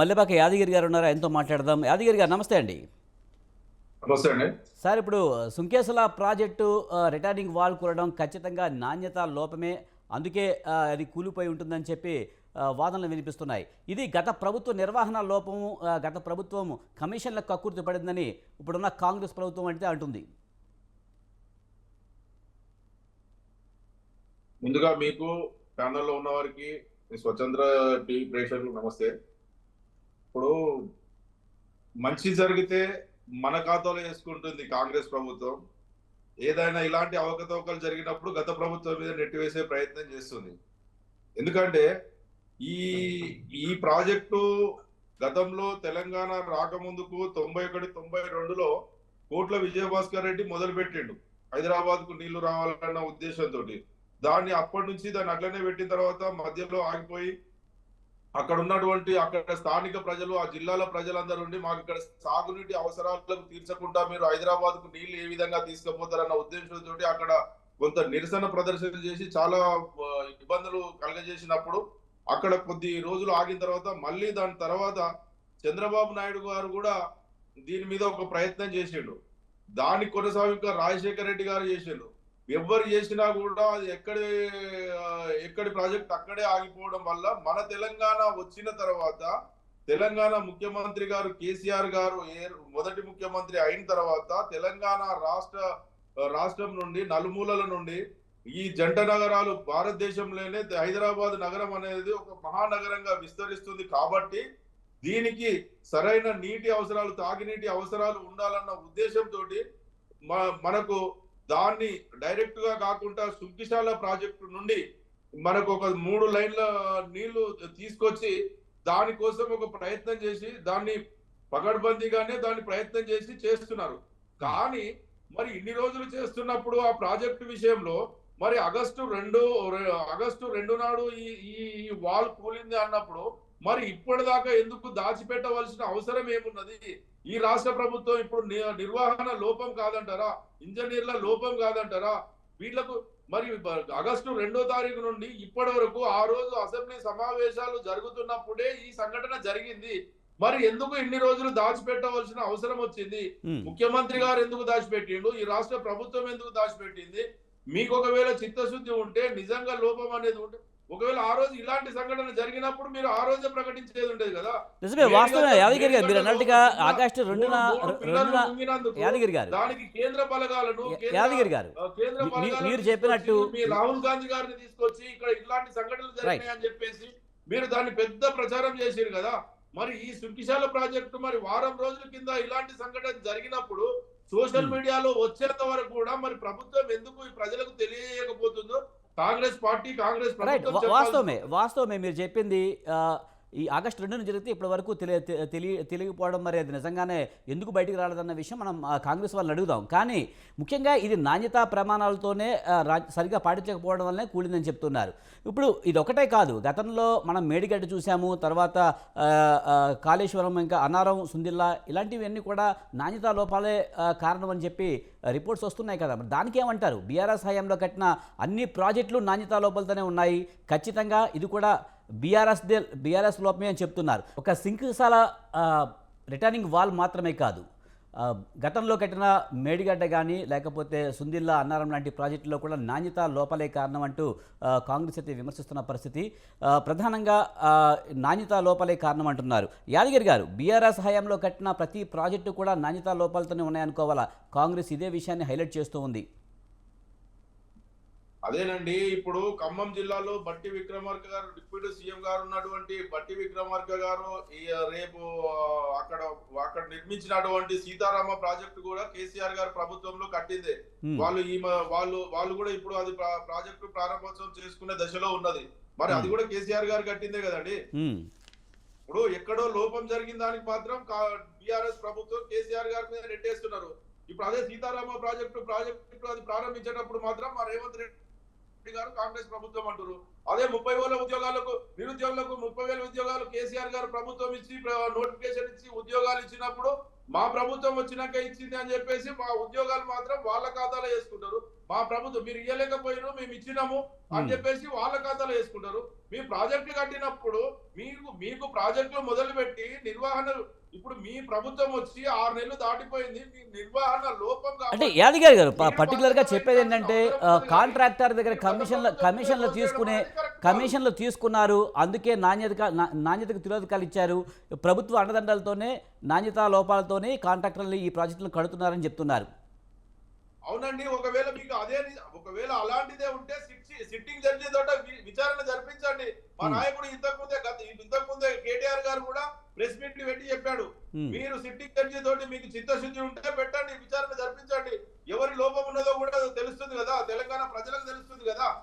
మల్లెపాక యాదగిరి గారు ఉన్నారు? ఆయనతో మాట్లాడదాం. యాదగిరి గారు నమస్తే అండి. నమస్తే అండి. సార్ ఇప్పుడు సుంకేసుల ప్రాజెక్టు రిటర్నింగ్ వాల్ కూరడం ఖచ్చితంగా నాణ్యత లోపమే. అందుకే అది కూలిపోయి ఉంటుందని చెప్పి వాదనలు వినిపిస్తున్నాయి. ఇది గత ప్రభుత్వ నిర్వహణ లోపము గత ప్రభుత్వం కమిషన్ల కక్కుర్తి పడిందని ఇప్పుడున్న కాంగ్రెస్ ప్రభుత్వం అంటే అంటుంది. ముందుగా మీకు ప్యానల్లో ఉన్న వారికి స్వతంత్ర టీవీ ప్రేక్షకులకు నమస్తే. ఇప్పుడు మంచి జరిగితే మన ఖాతాలో వేసుకుంటుంది కాంగ్రెస్ ప్రభుత్వం. ఏదైనా ఇలాంటి అవకతవకలు జరిగినప్పుడు గత ప్రభుత్వం మీద నెట్టివేసే ప్రయత్నం చేస్తుంది. ఎందుకంటే ఈ ఈ ప్రాజెక్టు గతంలో తెలంగాణ రాకముందుకు తొంభై ఒకటి తొంభై రెండులో కోట్ల విజయభాస్కర్ రెడ్డి మొదలు పెట్టిండు హైదరాబాద్కు నీళ్ళు రావాలన్న ఉద్దేశంతో దాన్ని అప్పటి నుంచి దాన్ని అట్లనే పెట్టిన తర్వాత మధ్యలో ఆగిపోయి అక్కడ ఉన్నటువంటి అక్కడ స్థానిక ప్రజలు ఆ జిల్లాల ప్రజలందరూ ఉండి మాకు ఇక్కడ సాగునీటి అవసరాలకు తీర్చకుండా మీరు హైదరాబాద్కు నీళ్ళు ఏ విధంగా తీసుకుపోతారన్న ఉద్దేశంతో అక్కడ కొంత నిరసన ప్రదర్శన చేసి చాలా ఇబ్బందులు కలగజేసినప్పుడు అక్కడ కొద్ది రోజులు ఆగిన తర్వాత మళ్ళీ దాని తర్వాత చంద్రబాబు నాయుడు గారు కూడా దీని మీద ఒక ప్రయత్నం చేసిండు. దాని కొనసాగింపు రాజశేఖర రెడ్డి గారు చేసిండు. ఎవరు చేసినా కూడా అది ఎక్కడ ఎక్కడి ప్రాజెక్ట్ అక్కడే ఆగిపోవడం వల్ల మన తెలంగాణ వచ్చిన తర్వాత తెలంగాణ ముఖ్యమంత్రి గారు కేసీఆర్ గారు ఏ మొదటి ముఖ్యమంత్రి అయిన తర్వాత తెలంగాణ రాష్ట్ర రాష్ట్రం నుండి నలుమూలల నుండి ఈ జంట నగరాలు భారతదేశంలోనే హైదరాబాద్ నగరం అనేది ఒక మహానగరంగా విస్తరిస్తుంది కాబట్టి దీనికి సరైన నీటి అవసరాలు తాగినీటి అవసరాలు ఉండాలన్న ఉద్దేశంతో మనకు దాన్ని డైరెక్ట్గా కాకుండా సుంకిశాల ప్రాజెక్టు నుండి మనకు ఒక మూడు లైన్ల నీళ్ళు తీసుకొచ్చి దానికోసం ఒక ప్రయత్నం చేసి దాన్ని పగడ్బందీగానే దాన్ని ప్రయత్నం చేసి చేస్తున్నారు. కానీ మరి ఇన్ని రోజులు చేస్తున్నప్పుడు ఆ ప్రాజెక్టు విషయంలో మరి ఆగస్టు రెండు ఆగస్టు రెండు నాడు ఈ ఈ వాల్ కూలింది అన్నప్పుడు మరి ఇప్పటిదాకా ఎందుకు దాచిపెట్టవలసిన అవసరం ఏమున్నది? ఈ రాష్ట్ర ప్రభుత్వం ఇప్పుడు ని- నిర్వహణ లోపం కాదంటారా? ఇంజనీర్ల లోపం కాదంటారా? వీళ్ళకు మరి ఆగస్టు రెండో తారీఖు నుండి ఇప్పటి వరకు ఆ రోజు అసెంబ్లీ సమావేశాలు జరుగుతున్నప్పుడే ఈ సంఘటన జరిగింది. మరి ఎందుకు ఇన్ని రోజులు దాచిపెట్టవలసిన అవసరం వచ్చింది. ముఖ్యమంత్రి గారు ఎందుకు దాచిపెట్టిండు ఈ రాష్ట్ర ప్రభుత్వం ఎందుకు దాచిపెట్టింది? మీకు ఒకవేళ చిత్తశుద్ధి ఉంటే నిజంగా లోపం అనేది ఉంటే ఒకవేళ ఆ రోజు ఇలాంటి సంఘటన జరిగినప్పుడు మీరు ఆ రోజే ప్రకటించేది ఉండేది కదా. నిజమే వాస్తవమే యాదగిరి గారు మీరు అన్నట్టుగా ఆగస్టు రెండున యాదగిరి గారు. దానికి కేంద్ర బలగాలను యాదగిరి గారు. కేంద్ర మీరు చెప్పినట్టు- మీ రాహుల్ గాంధీ గారిని తీసుకొచ్చి ఇక్కడ ఇలాంటి సంఘటనలు జరిగినాయి అని చెప్పేసి మీరు దాన్ని పెద్ద ప్రచారం చేశారు కదా. మరి ఈ సుంకిశాల ప్రాజెక్టు మరి వారం రోజుల కింద ఇలాంటి సంఘటన జరిగినప్పుడు సోషల్ Hmm. మీడియాలో వచ్చేంత వరకు కూడా మరి ప్రభుత్వం ఎందుకు ఈ ప్రజలకు తెలియకపోతుందో కాంగ్రెస్ పార్టీ కాంగ్రెస్ వాస్తవమే వాస్తవమే మీరు చెప్పింది ఆ, ఈ ఆగస్టు రెండున జరిగితే ఇప్పటి వరకు తెలియ తె- తెలియ తెలియకపోవడం మరి అది నిజంగానే ఎందుకు బయటికి రాలేదన్న విషయం మనం కాంగ్రెస్ వాళ్ళని అడుగుదాం. కానీ ముఖ్యంగా ఇది నాణ్యతా ప్రమాణాలతోనే రా- సరిగా పాటించకపోవడం వల్లనే కూలిందని చెప్తున్నారు. ఇప్పుడు ఇది ఒకటే కాదు. గతంలో మనం మేడిగడ్డ చూసాము తర్వాత కాళేశ్వరం ఇంకా అనారం సుందిల్లా ఇలాంటివన్నీ కూడా నాణ్యతా లోపాలే కారణం అని చెప్పి రిపోర్ట్స్ వస్తున్నాయి కదా. మరి దానికి ఏమంటారు? బీఆర్ఎస్ హయాంలో కట్టిన అన్ని ప్రాజెక్టులు నాణ్యతా లోపాలతోనే ఉన్నాయి. ఖచ్చితంగా ఇది కూడా బీఆర్ఎస్ బీఆర్ఎస్ లోపమే అని చెప్తున్నారు. ఒక సింకుసాల రిటర్నింగ్ వాల్ మాత్రమే కాదు. గతంలో కట్టిన మేడిగడ్డ కానీ లేకపోతే సుందిల్లా అన్నారం లాంటి ప్రాజెక్టులో కూడా నాణ్యత లోపలే కారణం అంటూ కాంగ్రెస్ అయితే విమర్శిస్తున్న పరిస్థితి. ప్రధానంగా నాణ్యత లోపలే కారణం అంటున్నారు. యాదగిరి గారు బీఆర్ఎస్ హయాంలో కట్టిన ప్రతి ప్రాజెక్టు కూడా నాణ్యత లోపాలతోనే ఉన్నాయనుకోవాలా? కాంగ్రెస్ ఇదే విషయాన్ని హైలైట్ చేస్తూ ఉంది. అదేనండి ఇప్పుడు ఖమ్మం జిల్లాలో బట్టి విక్రమార్క గారు డిప్యూటీ సీఎం గారు ఉన్నటువంటి బట్టి విక్రమార్క గారు రేపు అక్కడ అక్కడ నిర్మించినటువంటి సీతారామ ప్రాజెక్టు కూడా కేసీఆర్ గారు ప్రభుత్వంలో కట్టిందే. వాళ్ళు ఈ వాళ్ళు వాళ్ళు కూడా ఇప్పుడు అది ప్రా- ప్రాజెక్టు ప్రారంభోత్సవం చేసుకునే దశలో ఉన్నది మరి అది. కూడా కేసీఆర్ గారు కట్టిందే కదండి. ఇప్పుడు ఎక్కడో లోపం జరిగిన దానికి మాత్రం బీఆర్ఎస్ ప్రభుత్వం కేసీఆర్ గారి మీద నెట్టేస్తున్నారు ఇప్పుడు అదే సీతారామ ప్రాజెక్టు ప్రాజెక్టు అది ప్రారంభించేటప్పుడు మాత్రం మా రేవంత్ రెడ్డి గారు కాంగ్రెస్ ప్రభుత్వం అంటారు అదే ముప్పై వేల ఉద్యోగాలకు నిరుద్యోగులకు ముప్పై వేల ఉద్యోగాలు కేసీఆర్ గారు ప్రభుత్వం ఇచ్చి నోటిఫికేషన్ ఇచ్చి ఉద్యోగాలు ఇచ్చినప్పుడు మా ప్రభుత్వం వచ్చినాక ఇచ్చింది అని చెప్పేసి మా ఉద్యోగాలు మాత్రం వాళ్ళ ఖాతాలో వేసుకుంటారు. మా ప్రభుత్వం మీరు ఇవ్వలేకపోయినారు మేము ఇచ్చినాము అని. చెప్పేసి వాళ్ళ ఖాతాలో వేసుకుంటారు. మీ ప్రాజెక్టులు కట్టినప్పుడు మీకు మీకు ప్రాజెక్టులు మొదలుపెట్టి నిర్వహణ ఇప్పుడు మీ ప్రభుత్వం వచ్చి ఆరు నెలలు దాటిపోయింది మీ నిర్వహణ లోపం అంటే యాదగిరి గారు ప- పర్టికులర్గా చెప్పేది ఏంటంటే కాంట్రాక్టర్ దగ్గర కమిషన్ల కమిషన్లు తీసుకునే కమిషన్లు తీసుకున్నారు. అందుకే నాణ్యత నాణ్యతకు తిరోధకాలు ఇచ్చారు. ప్రభుత్వ అండదండలతోనే నాణ్యతా లోపాలతోనే కాంట్రాక్టర్లు ఈ ప్రాజెక్టులు కడుతున్నారని చెప్తున్నారు. అవునండి ఒకవేళ మీకు అదే ఒకవేళ అలాంటిదే ఉంటే సిట్టి- సిట్టింగ్ జడ్జి తోట విచారణ జరిపించండి. మా. నాయకుడు ఇంతకు ముందే ఇంతకు ముందే కేటీఆర్ గారు కూడా ప్రెస్ మీట్ పెట్టి చెప్పాడు. మీరు సిట్టింగ్ జడ్జి తోటి మీకు చిత్తశుద్ధి ఉంటే పెట్టండి విచారణ జరిపించండి. ఎవరి లోపం ఉన్నదో కూడా తెలుస్తుంది కదా తెలంగాణ ప్రజలకు తెలుస్తుంది కదా.